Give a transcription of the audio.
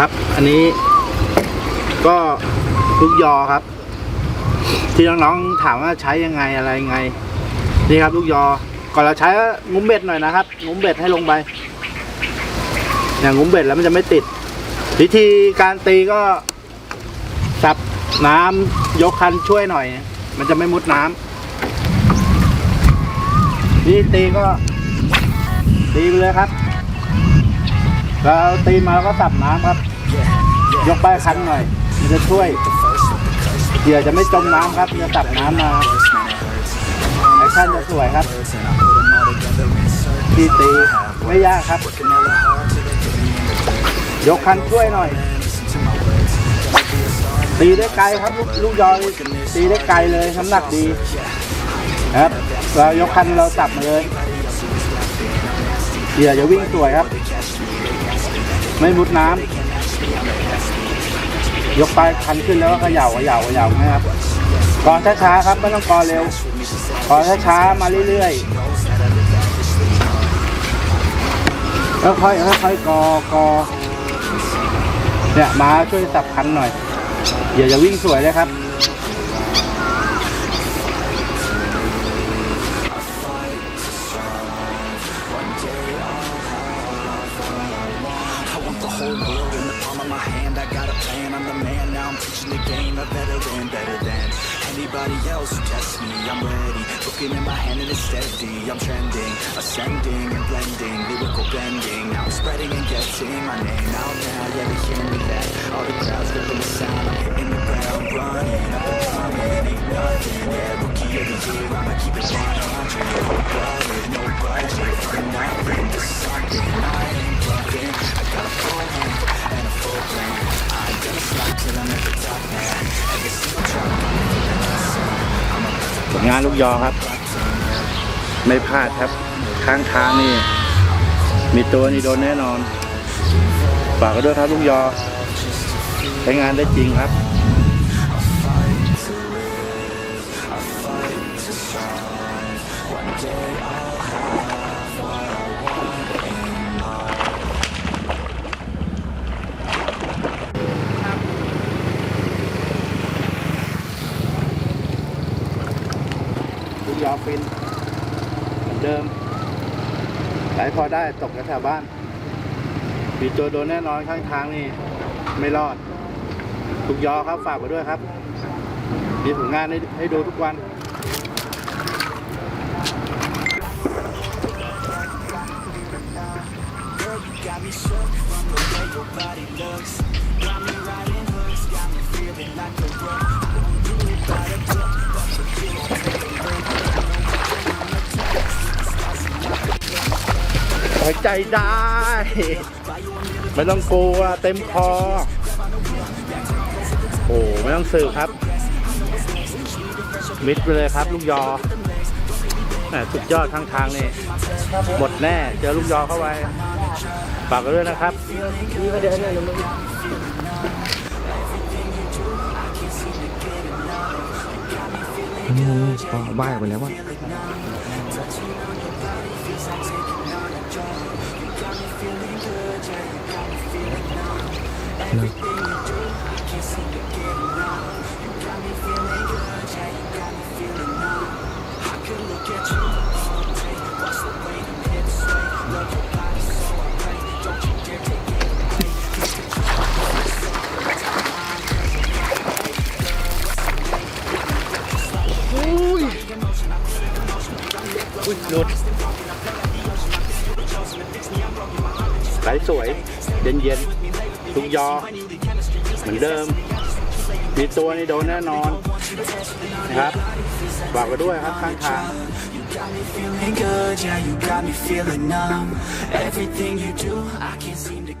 ครับ อันนี้ก็ลูกยอครับ ที่น้องๆถามว่าใช้ยังไงอะไรยังไง นี่ครับ ลูกยอ ก่อนเราใช้ก็งุ้มเบ็ดหน่อยนะครับ งุ้มเบ็ดให้ลงไป อย่างงุ้มเบ็ดแล้วมันจะไม่ติด วิธีการตีก็สับน้ำยกคันช่วยหน่อย มันจะไม่มุดน้ำนี่ตีก็ตีไปเลยครับ เราตีมาแล้วก็สับน้ำครับ ยกไปคันหน่อย มันจะช่วยเหยื่อจะไม่จมน้ำครับจะสับน้ำมาแอคชั่นจะสวยครับที่ตีไม่ยากครับ ยกคันช่วยหน่อย ตีได้ไกลครับลูกยอยตีได้ไกลเลยน้ำหนักดีครับเรายกคันเราสับมาเลยเหยื่อจะวิ่งสวยครับ ไม่มุดน้ำยกไปคันขึ้นแล้วก็เขย่าเขย่าเขย่านะครับก่อช้าๆครับไม่ต้องกอเร็วก่อช้าๆมาเรื่อยๆแล้วค่อยค่อยๆกอกอเนี่ยมาช่วยสับคันหน่อยอย่าจะวิ่งสวยเลยครับ hand. I got a plan, I'm the man. Now I'm teaching the game. A veteran, better than better than anybody else who tests me. I'm ready. Looking in my hand and it's steady. I'm trending, ascending and blending. Lyrical bending. Now I'm spreading and getting my name out now. Yeah, they hear me that. All the crowds ripping the sound. I'm hitting the ground running. Up and coming, งานลูกยอครับ ไม่พลาดครับ ข้างทางนี่ มีตัวนี่โดนแน่นอนฝากกันด้วยครับลูกยอ ใช้งานได้จริงครับ อฟินเหมือนเดิมขายพอได้ตกกระถาบ้านมีตัวโดนแน่นอนข้างทางนี่ ไม่รอด ทุกยอครับฝากไปด้วยครับ มีผลงานให้ให้ดูทุกวัน I'm feeling like a rook. Do it by the book. ใจได้ ไม่ต้องกลัวเต็มคอ โอ้ไม่ต้องสืบครับ มิดไปเลยครับ ลูกยอสุดยอดข้างทางนี่หมดแน่เจอลูกยอเข้าไปฝากกันด้วยนะครับอ๋อว่าไปแล้วว่ะอุ้ยหลุดไหลสวย เย็นเย็นๆ ทุกยอ เหมือนเดิม มีตัวในโดนแน่นอน นะครับฝากไว้ด้วยครับข้างทาง Feeling good, yeah, you got me feeling numb. Everything you do, I can't seem to